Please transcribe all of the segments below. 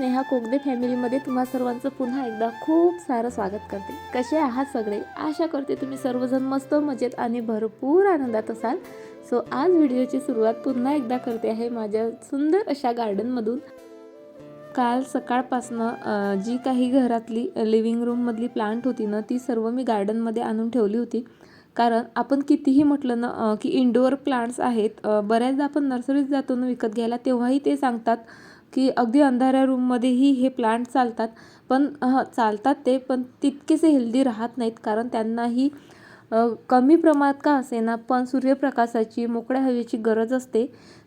स्नेहा कोगदे फॅमिलीमध्ये तुम्हा सर्वांचं पुन्हा एकदा खूप सारं स्वागत करते. कसे आहात सगळे? आशा करते तुम्ही सर्वजण मस्त मजेत आणि भरपूर आनंदात असाल. सो आज व्हिडिओची सुरुवात पुन्हा एकदा करते आहे माझ्या सुंदर अशा गार्डनमधून काल सकाळपासनं जी काही घरातली लिव्हिंग रूममधली प्लांट होती ना ती सर्व मी गार्डनमध्ये आणून ठेवली होती. कारण आपण कितीही म्हटलं ना की इंडोअर प्लांट्स आहेत बऱ्याचदा आपण नर्सरीत जातो ना विकत घ्यायला तेव्हाही ते सांगतात की अगदी अंधाऱ्या रूममध्येही हे प्लांट चालतात. पण हं, चालतात ते पण तितकेसे हेल्दी राहत नाहीत. कारण त्यांनाही कमी प्रमाणात का असेना पण सूर्यप्रकाशाची मोकळ्या हवेची गरज असते.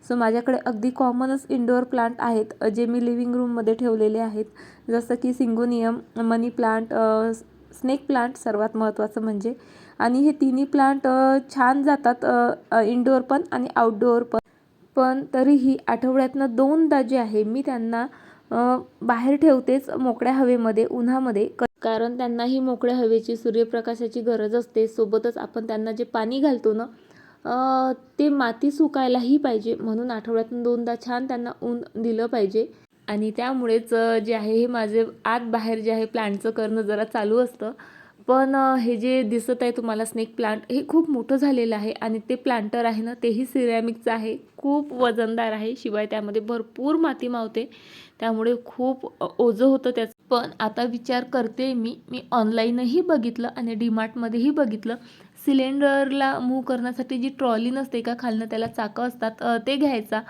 सो माझ्याकडे अगदी कॉमनच इंडोअर प्लांट आहेत जे मी लिव्हिंग रूममध्ये ठेवलेले आहेत. जसं की syngonium money plant snake plant सर्वात महत्त्वाचं म्हणजे. आणि हे तिन्ही प्लांट छान जातात इंडोअर पण आणि आउटडोअर पण. पण तरीही आठवड्यातनं दोनदा जे आहे. मी त्यांना बाहेर ठेवतेच मोकळ्या हवेमध्ये उन्हामध्ये. क- कारण त्यांनाही मोकळ्या हवेची सूर्यप्रकाशाची गरज असते. सोबतच आपण त्यांना जे पाणी घालतो ना ते माती सुकायलाही पाहिजे. म्हणून आठवड्यातून दोनदा छान त्यांना ऊन दिलं पाहिजे. आणि त्यामुळेच जे आहे हे माझे आत बाहेर जे आहे प्लांटचं करणं जरा चालू असतं. पण हे जे दिसत आहे तुम्हाला स्नेक प्लांट हे खूप मोठं झालेलं आहे आणि ते प्लांटर आहे ना तेही सिरॅमिकचं आहे. खूप वजनदार आहे. शिवाय त्यामध्ये भरपूर माती मावते. त्यामुळे खूप ओझं होतं त्याचं. पण आता विचार करते मी मी ऑनलाईनही बघितलं आणि डीमार्टमध्येही बघितलं. सिलेंडरला मूव्ह करण्यासाठी जी ट्रॉली नसते का खालनं त्याला चाकं असतात ते घ्यायचा.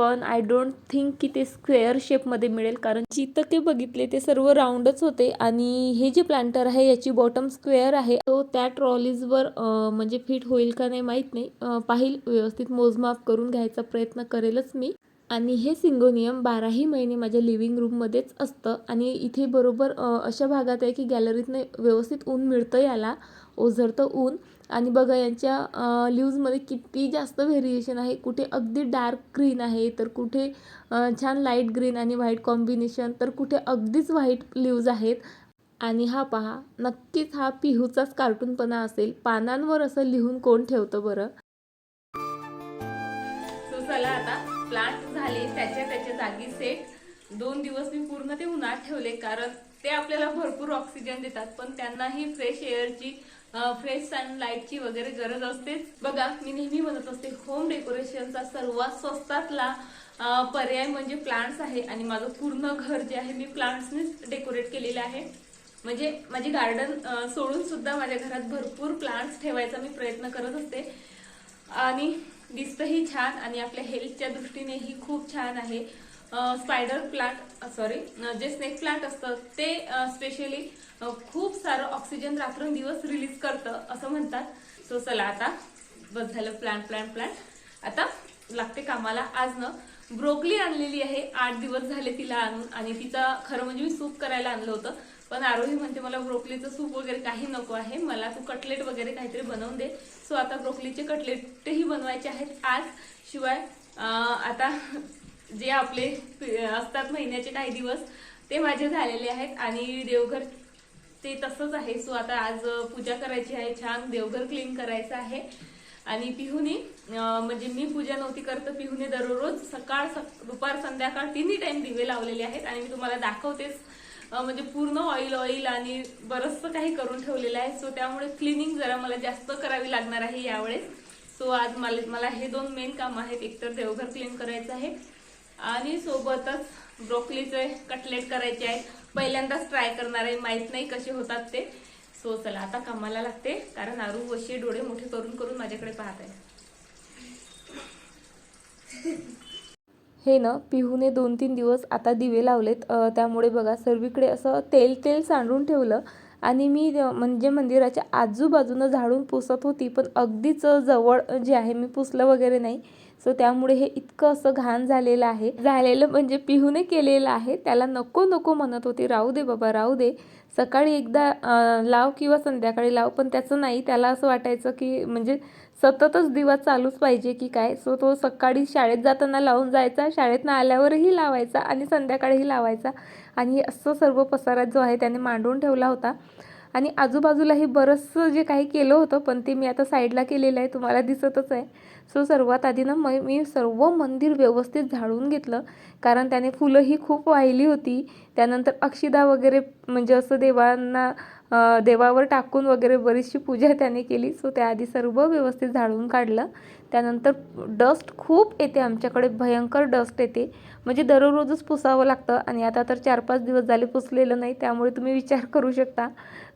पण आय डोंट थिंक की ते स्क्वेअर शेपमध्ये मिळेल. कारण जिथं ते बघितले ते सर्व राऊंडच होते. आणि हे जे प्लांटर आहे याची बॉटम स्क्वेअर आहे. तो त्या ट्रॉलीजवर म्हणजे फिट होईल का नाही माहीत नाही. पाहिल व्यवस्थित मोजमाप करून घ्यायचा प्रयत्न करेलच मी. आणि हे सिंगोनियम बाराही महिने माझ्या लिव्हिंग रूममध्येच असतं. आणि इथे बरोबर अशा भागात आहे की गॅलरीतनं व्यवस्थित ऊन मिळतं याला. ओझरतं ऊन. आणि बघा यांच्या ल्यूजमध्ये किती जास्त व्हेरिएशन आहे. कुठे अगदी डार्क ग्रीन आहे तर कुठे छान लाइट ग्रीन आणि व्हाईट कॉम्बिनेशन तर कुठे अगदीच व्हाईट ल्यूज आहेत. आणि हा पहा नक्कीच हा पिहूचाच कार्टूनपणा असेल. पानांवर असं लिहून कोण ठेवतं बरं? सो चला आता प्लांट झाले. त्याच्या त्याच्या जागी सेट दोन दिवस मी पूर्ण ते उन्हात ठेवले कारण ते आपल्याला भरपूर ऑक्सिजन देतात पण त्यांनाही फ्रेश एअरची फ्रेश सनलाईटची वगैरे गरज असतेच. बघा मी नेहमी म्हणत असते होम डेकोरेशनचा सर्वात स्वस्तातला पर्याय म्हणजे प्लांट्स आहे. आणि माझं पूर्ण घर जे आहे मी प्लांट्सनीच डेकोरेट केलेलं आहे. म्हणजे माझी गार्डन सोडून सुद्धा माझ्या घरात भरपूर प्लांट्स ठेवायचा मी प्रयत्न करत असते. आणि दिसतंही छान आणि आपल्या हेल्थच्या दृष्टीनेही खूप छान आहे. स्पायडर प्लांट सॉरी जे स्नेक प्लांट असतं ते स्पेशली खूप सारं ऑक्सिजन रात्रंदिवस रिलीज करतं असं म्हणतात. सो चला आता बस झालं प्लांट प्लांट प्लांट आता लागते कामाला. आज न ब्रोकली आणलेली आहे. आठ दिवस झाले तिला आणून आणि तिचा खरं म्हणजे मी सूप करायला आणलं होतं. पण आरोही म्हणते मला ब्रोकलीचं सूप वगैरे काही नको आहे. मला तू कटलेट वगैरे काहीतरी बनवून दे. सो आता ब्रोकलीचे कटलेटही बनवायचे आहेत आज. शिवाय आता जे आपले असतात महिन्याचे काही दिवस ते माझे झालेले आहेत आणि देवघर ते तसंच आहे. सो आता आज पूजा करायची आहे. छान देवघर क्लीन करायचं आहे. आणि पिहुनी म्हणजे मी पूजा नव्हती करत पिहुने दररोज सकाळ सक- दुपार संध्याकाळ तिन्ही टाइम दिवे लावलेले आहेत. आणि मी तुम्हाला दाखवतेच म्हणजे पूर्ण ऑइल ऑइल आणि बरंचसं काही करून ठेवलेलं आहे. सो त्यामुळे क्लिनिंग जरा मला जास्त करावी लागणार आहे यावेळेस. सो आज मला मला हे दोन मेन काम आहेत. एकतर देवघर क्लीन करायचं आहे. आणि सोबतच ब्रोकलीचे कटलेट करायचे आहेत. पहिल्यांदाच ट्राय करणार आहे. माहीत नाही कसे होतात ते. सो चला आता कामाला लागते. कारण आरू वशी डोळे मोठे करून करून माझ्याकडे पाहत आहे. हे ना पिहूने दोन तीन दिवस आता दिवे लावलेत. त्यामुळे बघा सर्वीकडे असं तेल तेल सांडून ठेवलं. आणि मी म्हणजे मंदिराच्या आजूबाजूनं झाडून पुसत होती. पण अगदीच जवळ जे आहे मी पुसलं वगैरे नाही. सो त्यामुळे हे इतकं असं घाण झालेलं आहे. झालेलं म्हणजे पिहूने केलेलं आहे. त्याला नको नको म्हणत होती. राहू दे बाबा राहू दे. सकाळी एकदा लाव किंवा संध्याकाळी लाव पण त्याचं नाही. त्याला असं वाटायचं की म्हणजे सततच दिवा चालूच पाहिजे की काय. सो तो सकाळी शाळेत जाताना लावून जायचा. शाळेतनं आल्यावरही लावायचा आणि संध्याकाळीही लावायचा. आणि असं सर्व पसारा जो आहे त्याने मांडून ठेवला होता. आणि आजूबाजूलाही बरंचसं जे काही केलं होतं पण ते मी आता साईडला केलेलं आहे तुम्हाला दिसतच आहे. सो सर्वात आधी ना म मी सर्व मंदिर व्यवस्थित झाडून घेतलं कारण त्याने फुलंही खूप वाहिली होती. त्यानंतर अक्षिदा वगैरे म्हणजे असं देवांना देवावर टाकून वगैरे बरीचशी पूजा त्याने केली. सो त्याआधी सर्व व्यवस्थित झाडून काढलं. त्यानंतर डस्ट खूप येते आमच्याकडे भयंकर डस्ट येते. म्हणजे दररोजच पुसावं लागतं आणि आता तर चार पाच दिवस झाले पुसलेलं नाही त्यामुळे तुम्ही विचार करू शकता.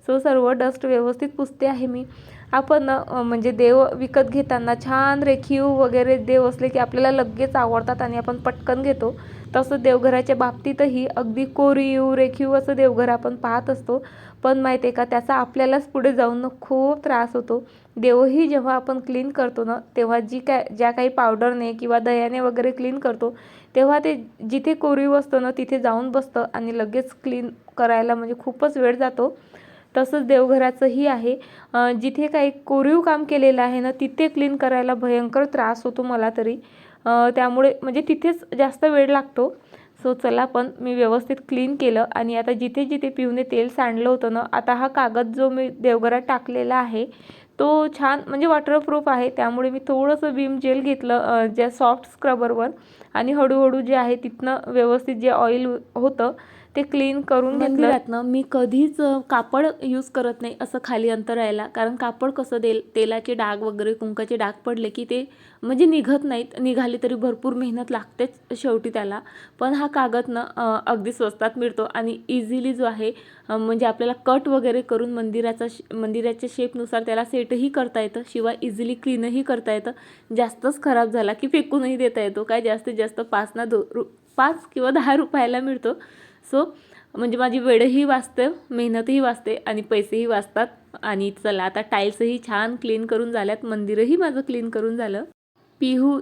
सो सर्व डस्ट व्यवस्थित पुसते आहे मी. आपण म्हणजे देव विकत घेताना छान रेखीव वगैरे देव असले की आपल्याला लगेच आवडतात आणि आपण पटकन घेतो. तसं देवघराच्या बाबतीतही अगदी कोरीव रेखीव असं देवघर आपण पाहत असतो. पण माहिती आहे का त्याचा आपल्यालाच पुढे जाऊन खूप त्रास होतो. देवही जेव्हा आपण क्लीन करतो ना तेव्हा जी काय ज्या काही पावडरने किंवा दह्याने वगैरे क्लीन करतो तेव्हा ते जिथे कोरीव असतं ना तिथे जाऊन बसतं आणि लगेच क्लीन करायला म्हणजे खूपच वेळ जातो. तसंच देवघराचंही आहे. जिथे काही कोरीव काम केलेलं आहे ना तिथे क्लीन करायला भयंकर त्रास होतो मला तरी. त्यामुळे म्हणजे तिथेच जास्त वेळ लागतो. सो चला पण मी व्यवस्थित क्लीन केलं आणि आता जिथे जिथे पिऊने तेल सांडलं होतं ना आता हा कागद जो मी देवघरात टाकलेला आहे तो छान म्हणजे वॉटरप्रूफ आहे. त्यामुळे मी थोडंसं विम जेल घेतलं ज्या सॉफ्ट स्क्रबरवर आणि हळूहळू जे आहे तिथनं व्यवस्थित जे ऑइल होतं ते क्लीन करून घेतलं. ना. मी कधीच कापड यूज करत नाही असं खाली अंतरायला कारण कापड कसं देल तेलाचे डाग वगैरे कुंकाचे डाग पडले की ते म्हणजे निघत नाहीत. निघाली तरी भरपूर मेहनत लागतेच शेवटी त्याला. पण हा कागद ना अगदी स्वस्तात मिळतो आणि इझिली जो आहे म्हणजे आपल्याला कट वगैरे करून मंदिराचा मंदिराच्या शेपनुसार त्याला सेटही करता येतं. शिवाय इझिली क्लीनही करता येतं. जास्तच खराब झाला की फेकूनही देता येतो. काय जास्तीत जास्त पाच ना दो रु पाच किंवा दहा रुपयाला मिळतो. सो म्हणजे माझी वेळही वाचते मेहनतही वाचते आणि पैसेही वाचतात. आणि चला आता टाईल्सही छान क्लीन करून झाल्यात मंदिरही माझं क्लीन करून झालं. पिहू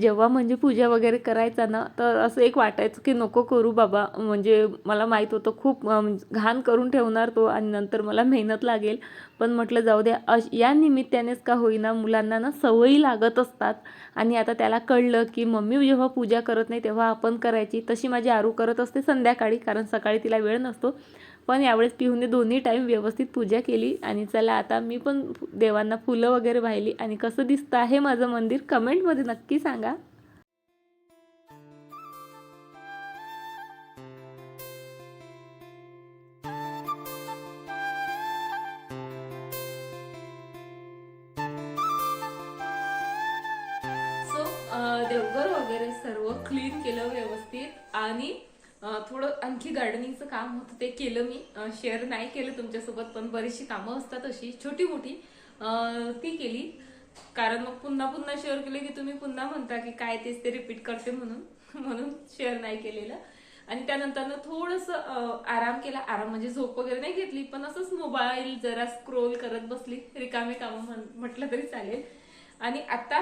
जेव्हा म्हणजे पूजा वगैरे करायचा ना तर असं एक वाटायचं की नको करू बाबा. म्हणजे मला माहीत होतं खूप घाण करून ठेवणार तो आणि नंतर मला मेहनत लागेल. पण म्हटलं जाऊ द्या अश या निमित्तानेच का होईना मुलांना ना सवयी लागत असतात. आणि आता त्याला कळलं की मम्मी जेव्हा पूजा करत नाही तेव्हा आपण करायची तशी माझी आरू करत असते संध्याकाळी कारण सकाळी तिला वेळ नसतो. पण यावेळेस पिहूने दोन्ही टाईम व्यवस्थित पूजा केली. आणि चला आता मी पण देवांना फुलं वगैरे वाहिली. आणि कसं दिसतं आहे माझं मंदिर कमेंटमध्ये नक्की सांगा. सो देवघर वगैरे सर्व क्लीन केलं व्यवस्थित. आणि थोडं आणखी गार्डनिंगचं काम होतं ते केलं मी. शेअर नाही केलं तुमच्यासोबत पण बरीचशी कामं असतात अशी छोटी मोठी ती केली. कारण मग पुन्हा पुन्हा शेअर केलं की तुम्ही पुन्हा म्हणता की काय तेच ते रिपीट करते म्हणून. म्हणून शेअर नाही केलेलं. आणि त्यानंतर थोडस आराम केला. आराम म्हणजे झोप वगैरे नाही घेतली पण असंच मोबाईल जरा स्क्रोल करत बसली. रिकामे कामं म्हण- म्हटलं तरी चालेल. आणि आता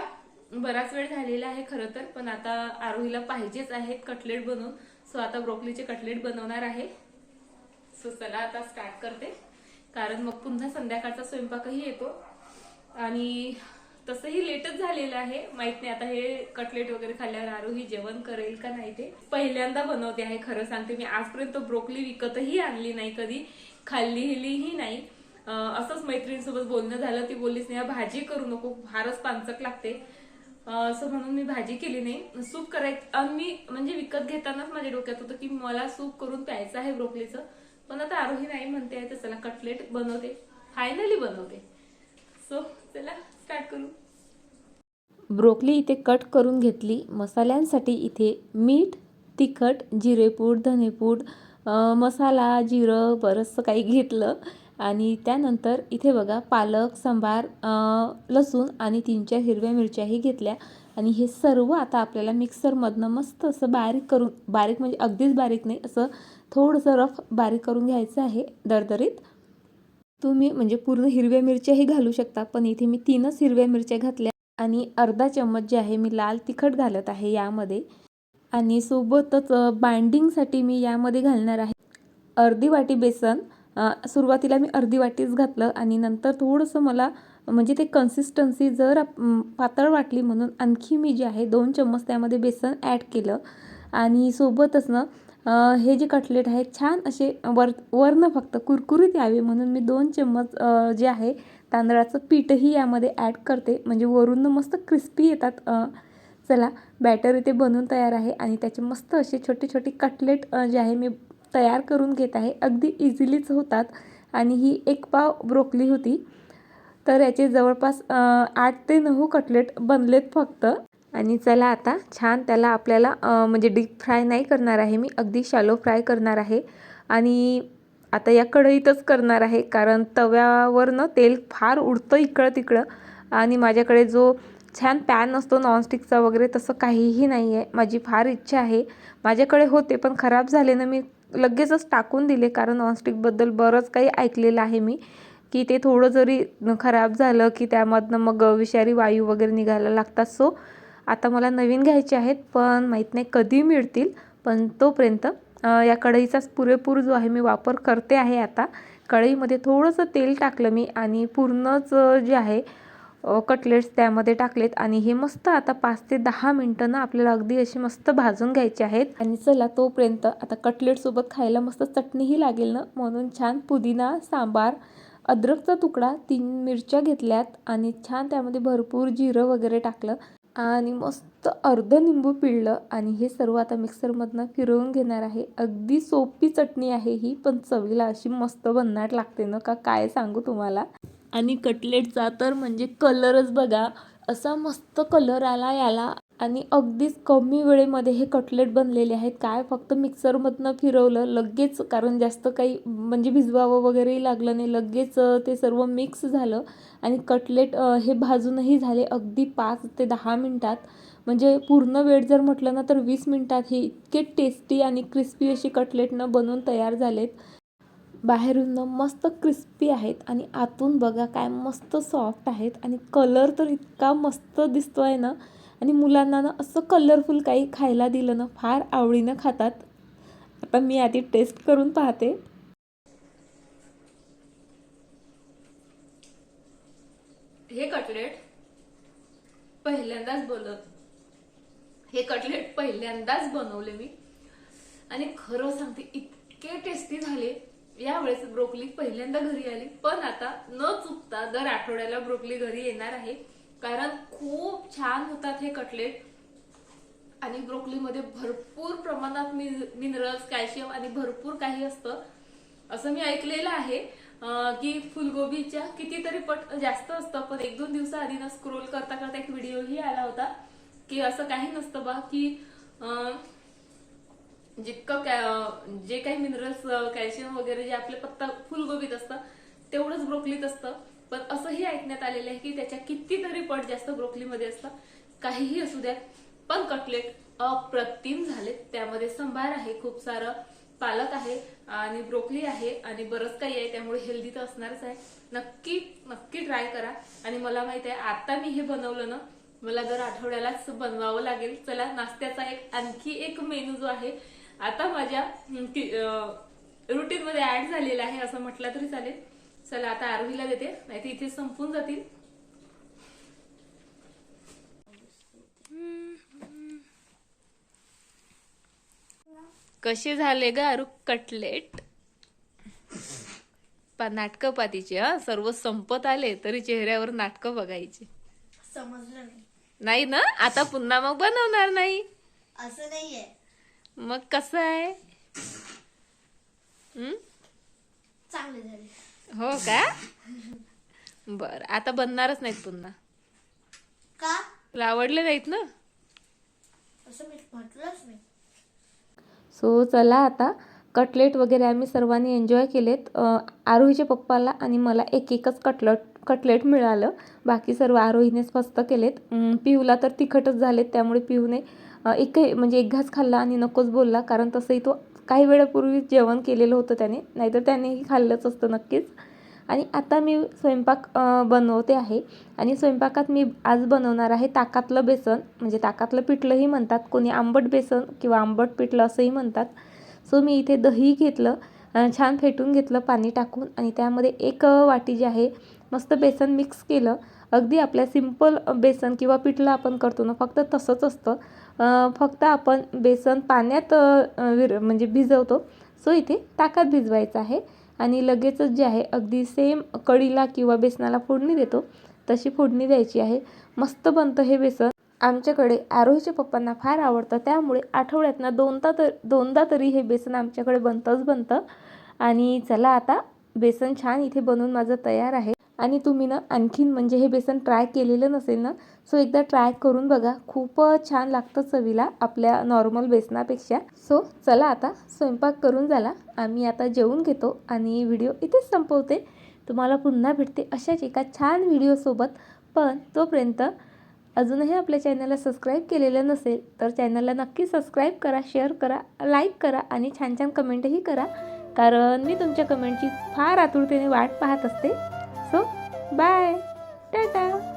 बराच वेळ झालेला आहे खरं तर पण आता आरोहीला पाहिजेच आहेत कटलेट बनवून. सो आता ब्रोकलीचे कटलेट बनवणार आहे. सो चला आता स्टार्ट करते. कारण मग पुन्हा संध्याकाळचा स्वयंपाकही येतो. आणि तसंही लेटच झालेलं आहे. माहीत नाही आता हे कटलेट वगैरे खाल्ल्यावर आरोही जेवण करेल का नाही ते. पहिल्यांदा बनवते आहे खरं सांगते मी. आजपर्यंत ब्रोकली विकतही आणली नाही कधी. खाल्लीही नाही. असंच मैत्रिणीसोबत बोलणं झालं. ती बोललीच नाही भाजी करू नको. फारच पांचक लागते. असं म्हणून मी भाजी केली नाही. सूप करायचं आणि मी म्हणजे विकत घेतानाच माझ्या डोक्यात होतं की मला सूप करून प्यायचं आहे ब्रोकलीचं. पण आता आरोही नाही म्हणते आहे तर चला कटलेट बनवते. फायनली बनवते. सो चला स्टार्ट करू. ब्रोकली इथे कट करून घेतली. मसाल्यांसाठी इथे मीठ तिखट जिरेपूड धनेपूड मसाला जिरं बरंचसं काही घेतलं. आणि त्यानंतर इथे बघा पालक सांबार लसूण आणि तीन चार हिरव्या मिरच्याही घेतल्या. आणि हे सर्व आता आपल्याला मिक्सरमधनं मस्त असं बारीक करून बारीक म्हणजे अगदीच बारीक नाही असं थोडंसं रफ बारीक करून घ्यायचं आहे दरदरीत. तुम्ही म्हणजे पूर्ण हिरव्या मिरच्याही घालू शकता पण इथे मी तीनच हिरव्या मिरच्या घातल्या आणि अर्धा चम्मच जे आहे मी लाल तिखट घालत आहे यामध्ये. आणि सोबतच बाइंडिंगसाठी मी यामध्ये घालणार आहे अर्धी वाटी बेसन सुरुवातीला मी अर्धी वाटीच घातलं आणि नंतर थोडंसं मला म्हणजे ते कन्सिस्टन्सी जर आप- पातळ वाटली म्हणून आणखी मी जे आहे दोन चम्मच त्यामध्ये बेसन ॲड केलं. आणि सोबतच ना हे जे कटलेट आहेत छान असे वर वरनं फक्त कुरकुरीत यावे म्हणून मी दोन चम्मच जे आहे तांदळाचं पीठही यामध्ये ॲड करते. म्हणजे वरून मस्त क्रिस्पी येतात चला बॅटर इथे बनून तयार आहे. आणि त्याचे मस्त असे छोटे छोटे कटलेट जे आहे मी तयार करून घेत आहे. अगदी इझिलीच होतात. आणि ही एक पाव ब्रोकली होती. तर याचे जवळपास आठ ते नऊ कटलेट बनलेत फक्त. आणि चला आता छान त्याला आपल्याला म्हणजे डीप फ्राय नाही करणार आहे मी. अगदी शॅलो फ्राय करणार आहे. आणि आता या कढईतच करणार आहे. कारण तव्यावरनं तेल फार उडतं इकडं तिकडं. आणि माझ्याकडे जो छान पॅन असतो नॉनस्टिकचा वगैरे तसं काहीही नाही आहे माझी फार इच्छा आहे. माझ्याकडे होते पण खराब झाले ना मी लगेचच टाकून दिले कारण नॉनस्टिकबद्दल बरंच काही ऐकलेलं आहे मी की ते थोडं जरी खराब झालं की त्यामधनं मग विषारी वायू वगैरे निघायला लागतात. सो आता मला नवीन घ्यायचे आहेत पण माहीत नाही कधी मिळतील पण तोपर्यंत या कढईचाच पुरेपूर जो आहे मी वापर करते आहे आता. कढईमध्ये थोडंसं तेल टाकलं मी आणि पूर्णच जे आहे कटलेट्स त्यामध्ये टाकलेत आणि हे मस्त आता पाच ते दहा मिनटं ना आपल्याला अगदी अशी मस्त भाजून घ्यायचे आहेत. आणि चला तोपर्यंत आता कटलेटसोबत खायला मस्त चटणीही लागेल ना? म्हणून छान पुदिना सांबार अद्रकचा तुकडा तीन मिरच्या घेतल्यात आणि छान त्यामध्ये भरपूर जिरं वगैरे टाकलं आणि मस्त अर्ध निंबू पिळलं आणि हे सर्व आता मिक्सरमधनं फिरवून घेणार आहे. अगदी सोपी चटणी आहे ही पण चवीला अशी मस्त भन्नाट लागते ना का? काय सांगू तुम्हाला? आणि कटलेटचा तर म्हणजे कलरच बघा असा मस्त कलर आला याला. आणि अगदीच कमी वेळेमध्ये हे कटलेट बनलेले आहेत. काय फक्त मिक्सरमधनं फिरवलं लगेच कारण जास्त काही म्हणजे भिजवावं वगैरेही लागलं नाही. लगेच ते सर्व मिक्स झालं आणि कटलेट हे भाजूनही झाले अगदी पाच ते दहा मिनटात. म्हणजे पूर्ण वेळ जर म्हटलं ना तर वीस मिनटात हे इतके टेस्टी आणि क्रिस्पी असे कटलेटनं बनवून तयार झालेत. बाहेरून मस्त क्रिस्पी आहेत आणि आतून बघा काय मस्त सॉफ्ट आहेत आणि कलर तर इतका मस्त दिसतो आहे ना. आणि मुलांना ना असं कलरफुल काही खायला दिलं ना फार आवडीनं खातात. आता मी आधी टेस्ट करून पाहते. हे कटलेट पहिल्यांदाच बोलत हे कटलेट पहिल्यांदाच बनवले मी. आणि खरं सांगते इतके टेस्टी झाले. यावेळेस ब्रोकली पहिल्यांदा घरी आली पण आता न चुकता दर आठवड्याला ब्रोकली घरी येणार आहे. कारण खूप छान होतात हे कटलेट. आणि ब्रोकलीमध्ये भरपूर प्रमाणात मिनरल्स कॅल्शियम आणि भरपूर काही असतं. असं मी ऐकलेलं आहे की फुलगोबीच्या कितीतरी पट जास्त असतं पण एक दोन दिवसाआधी ना स्क्रोल करता करता एक व्हिडिओही आला होता की असं काही नसतं बा की जितकं जे काही मिनरल्स कॅल्शियम वगैरे जे आपले पत्ता फुलगोबीत असतं तेवढंच ब्रोकलीत असतं. पण असंही ऐकण्यात आलेलं आहे की त्याच्या कितीतरी पट जास्त ब्रोकलीमध्ये असतं. काहीही असू द्या पण कटलेट अप्रतिम झाले. त्यामध्ये संभार आहे खूप सारं पालक आहे आणि ब्रोकली आहे आणि बरंच काही आहे. त्यामुळे हेल्दी तर असणारच आहे. नक्की नक्की ट्राय करा. आणि मला माहीत आहे आता मी हे बनवलं ना मला दर आठवड्यालाच बनवावं लागेल. चला नाश्त्याचा एक आणखी एक मेनू जो आहे आता माझ्या रुटीन मध्ये ऍड झालेला आहे असं म्हटलं तरी चालेल. चला आता आरोहीला देते. नाही इथे संपून जातील. कसे झाले ग अरू कटलेट? नाटकं पातीचे हा? सर्व संपत आले तरी चेहऱ्यावर नाटकं बघायची. समजलं नाही. नाही ना? आता पुन्हा मग बनवणार नाही. असं नाहीये. मग कसं आहे? हं? चांगले झाले. हो का? बर आता बनणारच नाहीत पुन्हा. का? तुला आवडले नाहीत ना? असं मी म्हटलंच नाही. सो चला आता. कटलेट वगैरे आम्ही सर्वांनी एन्जॉय केलेत. आरोहीच्या पप्पाला आणि मला एक एकच कटलट कटलेट मिळालं. बाकी सर्व आरोहीनेच मस्त केलेत. पिऊला तर तिखटच झालेत त्यामुळे पिऊने एकही एक म्हणजे एक घास खाल्ला आणि नकोच बोलला कारण तसंही तो काही वेळापूर्वी जेवण केलेलं होतं त्याने नाहीतर त्यानेही खाल्लंच असतं नक्कीच. आणि आता मी स्वयंपाक बनवते आहे आणि स्वयंपाकात मी आज बनवणार आहे ताकातलं बेसन म्हणजे ताकातलं पिठलंही म्हणतात कोणी आंबट बेसन किंवा आंबट पिठलं असंही म्हणतात. सो मी इथे दही घेतलं छान फेटून घेतलं पाणी टाकून आणि त्यामध्ये एक वाटी जी आहे मस्त बेसन मिक्स केलं. अगदी आपल्या सिंपल बेसन किंवा पिठलं आपण करतो ना फक्त तसंच असतं. फक्त आपण बेसन पाण्यात विर म्हणजे भिजवतो. सो इथे ताकात भिजवायचं आहे आणि लगेचच जे आहे अगदी सेम कढीला किंवा बेसनाला फोडणी देतो. तशी फोडणी द्यायची आहे. मस्त बनतं हे बेसन. आमच्याकडे आरोहीच्या पप्पांना फार आवडतं. त्यामुळे आठवड्यातनं दोनदा तर दोनदा तरी हे बेसन आमच्याकडे बनतंच बनतं. आणि चला आता बेसन छान इथे बनवून माझं तयार आहे. आणि तुम्ही ना आणखीन म्हणजे हे बेसन ट्राय केलेलं नसेल ना सो एकदा ट्राय करून बघा. खूपच छान लागतं चवीला आपल्या नॉर्मल बेसनापेक्षा. सो चला आता स्वयंपाक करून झाला. आम्ही आता जेवून घेतो आणि व्हिडिओ इथेच संपवते. तुम्हाला पुन्हा भेटते अशाच एका छान व्हिडिओसोबत पण तोपर्यंत अजूनही आपल्या चॅनलला सबस्क्राईब केलेलं नसेल तर चॅनलला नक्की सबस्क्राईब करा शेअर करा लाईक करा आणि छान छान कमेंटही करा. कारण मी तुमच्या कमेंटची फार आतुरतेने वाट पाहत असते. Bye. Ta-da.